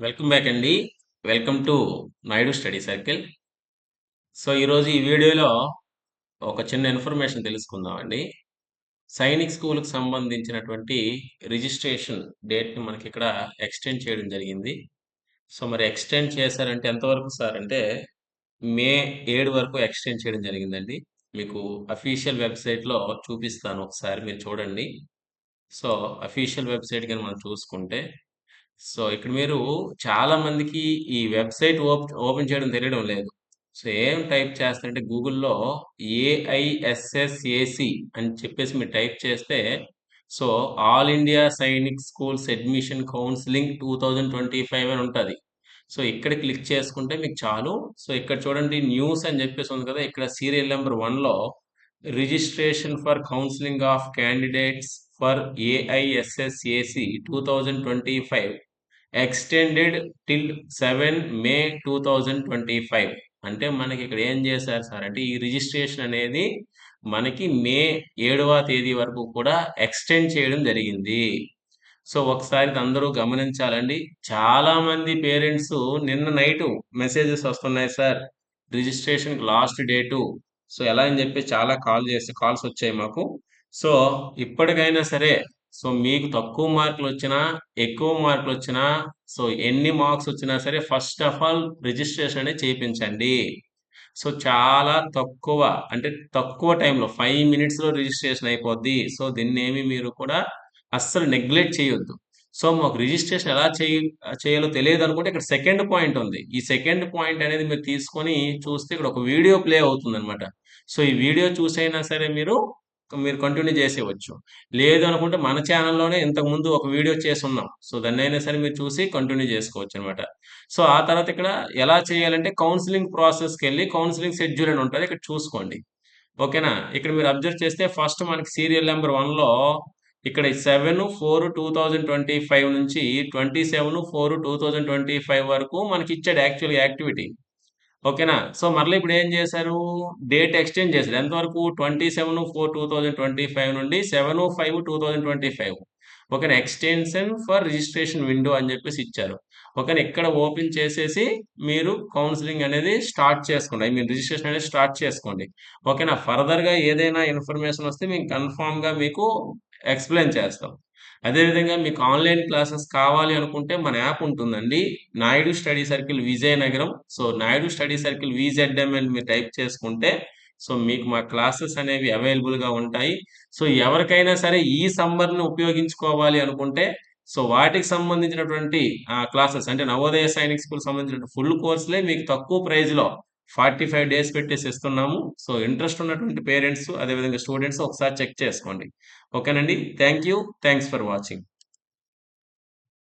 Welcome back అండి welcome to Naidu study circle so ఈరోజు ఈ వీడియోలో ఒక చిన్న ఇన్ఫర్మేషన్ తెలుసుకుందామండి సైనిక్ స్కూల్కి సంబంధించినటువంటి రిజిస్ట్రేషన్ డేట్ని మనకి ఇక్కడ ఎక్స్టెండ్ చేయడం జరిగింది. సో మరి ఎక్స్టెండ్ చేశారంటే ఎంతవరకు సార్? అంటే మే ఏడు వరకు ఎక్స్టెండ్ చేయడం జరిగిందండి. మీకు అఫీషియల్ వెబ్సైట్లో చూపిస్తాను ఒకసారి మీరు చూడండి. సో అఫీషియల్ వెబ్సైట్ కానీ మనం చూసుకుంటే సో ఇక్కడ మీరు చాలా మందికి ఈ వెబ్సైట్ ఓపెన్ చేయడం తెలియడం లేదు. సో ఏం టైప్ చేస్తారంటే గూగుల్లో ఏఐఎస్ఎస్ఏసి అని చెప్పేసి మీరు టైప్ చేస్తే so all India Sainik schools admission counselling two thousand twenty five అని ఉంటుంది. సో ఇక్కడ క్లిక్ చేసుకుంటే మీకు చాలు. సో ఇక్కడ చూడండి న్యూస్ అని చెప్పేసి ఉంది కదా ఇక్కడ సీరియల్ నెంబర్ వన్లో registration for counselling of candidates for AISSEE two thousand twenty five extended till seven May two thousand twenty five. అంటే మనకి ఇక్కడ ఏం చేశారు సార్ అంటే ఈ రిజిస్ట్రేషన్ అనేది మనకి మే ఏడవ తేదీ వరకు కూడా ఎక్స్టెండ్ చేయడం జరిగింది. సో ఒకసారి అందరూ గమనించాలండి. చాలా మంది పేరెంట్స్ నిన్న నైట్ మెసేజెస్ వస్తున్నాయి sir registration last date. So ఎలా అని చెప్పి చాలా కాల్ చేసి కాల్స్ వచ్చాయి మాకు. సో ఇప్పటికైనా సరే సో మీకు తక్కువ మార్కులు వచ్చినా ఎక్కువ మార్కులు వచ్చినా సో ఎన్ని మార్క్స్ వచ్చినా సరే ఫస్ట్ ఆఫ్ ఆల్ రిజిస్ట్రేషన్ అనేది చేయించండి. సో చాలా తక్కువ అంటే తక్కువ టైంలో ఫైవ్ మినిట్స్లో రిజిస్ట్రేషన్ అయిపోద్ది. సో దీన్ని ఏమి మీరు కూడా అస్సలు నెగ్లెక్ట్ చేయొద్దు. సో మాకు రిజిస్ట్రేషన్ ఎలా చేయ చేయాలో తెలియదు అనుకుంటే ఇక్కడ సెకండ్ పాయింట్ ఉంది. ఈ సెకండ్ పాయింట్ అనేది మీరు తీసుకొని చూస్తే ఇక్కడ ఒక వీడియో ప్లే అవుతుంది అనమాట సో ఈ వీడియో చూసైనా సరే మీరు మీరు కంటిన్యూ చేసేవచ్చు లేదు అనుకుంటే మన ఛానల్లోనే ఇంతకుముందు ఒక వీడియో చేసి ఉన్నాం సో దాన్ని అయినా సరే మీరు చూసి కంటిన్యూ చేసుకోవచ్చు అనమాట సో ఆ తర్వాత ఇక్కడ ఎలా చేయాలంటే కౌన్సిలింగ్ ప్రాసెస్కి వెళ్ళి కౌన్సిలింగ్ షెడ్యూల్ అని ఉంటుంది. ఇక్కడ చూసుకోండి. ఓకేనా? ఇక్కడ మీరు అబ్జర్వ్ చేస్తే ఫస్ట్ మనకి సీరియల్ నెంబర్ వన్లో ఇక్కడ seven four two thousand twenty five నుంచి twenty seven four two thousand twenty five వరకు మనకి ఇచ్చాడు యాక్చువల్ యాక్టివిటీ ఓకేనా? సో మరలా ఇప్పుడు ఏం చేశారు? డేట్ ఎక్స్టెండ్ చేశారు. ఎంతవరకు? Twenty seven four two thousand twenty five నుండి seven five two thousand twenty five. ఓకేనా? ఎక్స్టెన్షన్ ఫర్ రిజిస్ట్రేషన్ విండో అని చెప్పేసి ఇచ్చారు. ఓకేనా? ఇక్కడ ఓపెన్ చేసేసి మీరు కౌన్సిలింగ్ అనేది స్టార్ట్ చేసుకోండి. మీరు రిజిస్ట్రేషన్ అనేది స్టార్ట్ చేసుకోండి. ఓకేనా? ఫర్దర్గా ఏదైనా ఇన్ఫర్మేషన్ వస్తే మేము కన్ఫామ్గా మీకు ఎక్స్ప్లెయిన్ చేస్తాం. అదేవిధంగా మీకు ఆన్లైన్ క్లాసెస్ కావాలి అనుకుంటే మన యాప్ ఉంటుందండి. Naidu study circle Vizianagaram so Naidu study circle VZM అని మీరు టైప్ చేసుకుంటే సో మీకు మా క్లాసెస్ అనేవి అవైలబుల్గా ఉంటాయి. సో ఎవరికైనా సరే ఈ సమ్మర్ని ఉపయోగించుకోవాలి అనుకుంటే సో వాటికి సంబంధించినటువంటి క్లాసెస్ అంటే నవోదయ సైనిక్ స్కూల్ సంబంధించిన ఫుల్ కోర్సులే మీకు తక్కువ ప్రైజ్లో ఫార్టీ ఫైవ్ డేస్ పెట్టేసి ఇస్తున్నాము సో ఇంట్రెస్ట్ ఉన్నటువంటి పేరెంట్స్ అదేవిధంగా స్టూడెంట్స్ ఒకసారి చెక్ చేసుకోండి. ఓకేనండి? Thank you. Thanks for watching.